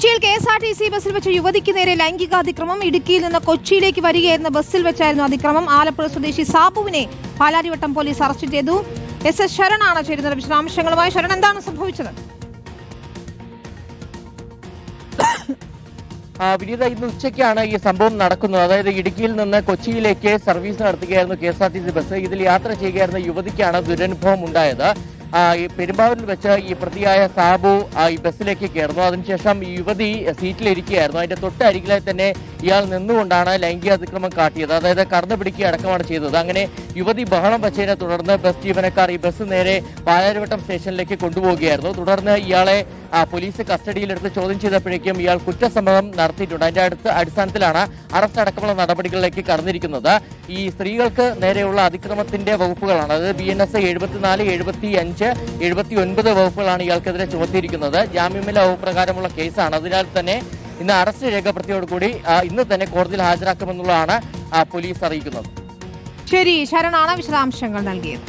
കൊച്ചിയിൽ K S R T C ബസ്സിൽ വെച്ച് യുവതിക്ക് നേരെ ലൈംഗികാതിക്രമം. ഇടുക്കിയിൽ നിന്ന് കൊച്ചിയിലേക്ക് വരികയായിരുന്ന ബസ്സിൽ വെച്ചായിരുന്നു അതിക്രമം. ആലപ്പുഴ സ്വദേശി സാബുവിനെ പാലാരിവട്ടം പോലീസ് അറസ്റ്റ് ചെയ്തു. എസ് എസ് ശരണാണ് ചേരുന്നത് വിശദാംശങ്ങളുമായി. ശരൺ എന്താണ് സംഭവിച്ചത്? വിനീത ഇന്ന് ഉച്ചയ്ക്കാണ് ഈ സംഭവം നടക്കുന്നത്. അതായത് ഇടുക്കിയിൽ നിന്ന് കൊച്ചിയിലേക്ക് സർവീസ് നടത്തുകയായിരുന്നു K S R T C bus. ഇതിൽ യാത്ര ചെയ്യുകയായിരുന്ന യുവതിക്കാണ് ദുരനുഭവം ഉണ്ടായത്. ഈ പെരുമ്പാവൂരിൽ വെച്ച് ഈ പ്രതിയായ സാബു ഈ ബസ്സിലേക്ക് കയറുന്നു. അതിനുശേഷം യുവതി സീറ്റിലിരിക്കുകയായിരുന്നു. അതിന്റെ തൊട്ടരികിലായി തന്നെ ഇയാൾ നിന്നുകൊണ്ടാണ് ലൈംഗിക അതിക്രമം കാട്ടിയത്. അതായത് കടന്നു പിടിക്കുക അടക്കമാണ് ചെയ്തത്. അങ്ങനെ യുവതി ബഹളം വച്ചതിനെ തുടർന്ന് ബസ് ജീവനക്കാർ ഈ ബസ് നേരെ പാലാരിവട്ടം സ്റ്റേഷനിലേക്ക് കൊണ്ടുപോവുകയായിരുന്നു. തുടർന്ന് ഇയാളെ പോലീസ് കസ്റ്റഡിയിലെടുത്ത് ചോദ്യം ചെയ്തപ്പോഴേക്കും ഇയാൾ കുറ്റസമ്മതം നടത്തിയിട്ടുണ്ട്. അതിന്റെ അടുത്ത അടിസ്ഥാനത്തിലാണ് അറസ്റ്റ് അടക്കമുള്ള നടപടികളിലേക്ക് കടന്നിരിക്കുന്നത്. ഈ സ്ത്രീകൾക്ക് നേരെയുള്ള അതിക്രമത്തിന്റെ വകുപ്പുകളാണ്. അതായത് ബി എൻ എസ് എഴുപത്തിനാല് എഴുപത്തി അഞ്ച് എഴുപത്തി ഒൻപത് വകുപ്പുകളാണ് ഇയാൾക്കെതിരെ ചുമത്തിയിരിക്കുന്നത്. ജാമ്യമില്ല വകുപ്പ് പ്രകാരമുള്ള കേസാണ്. അതിനാൽ തന്നെ ഇന്ന് അറസ്റ്റ് രേഖപ്പെടുത്തിയോടുകൂടി ഇന്ന് തന്നെ കോടതിയിൽ ഹാജരാക്കുമെന്നുള്ളതാണ് പോലീസ് അറിയിക്കുന്നത്. ശരി ശരണാണ് വിശദാംശങ്ങൾ നൽകിയത്.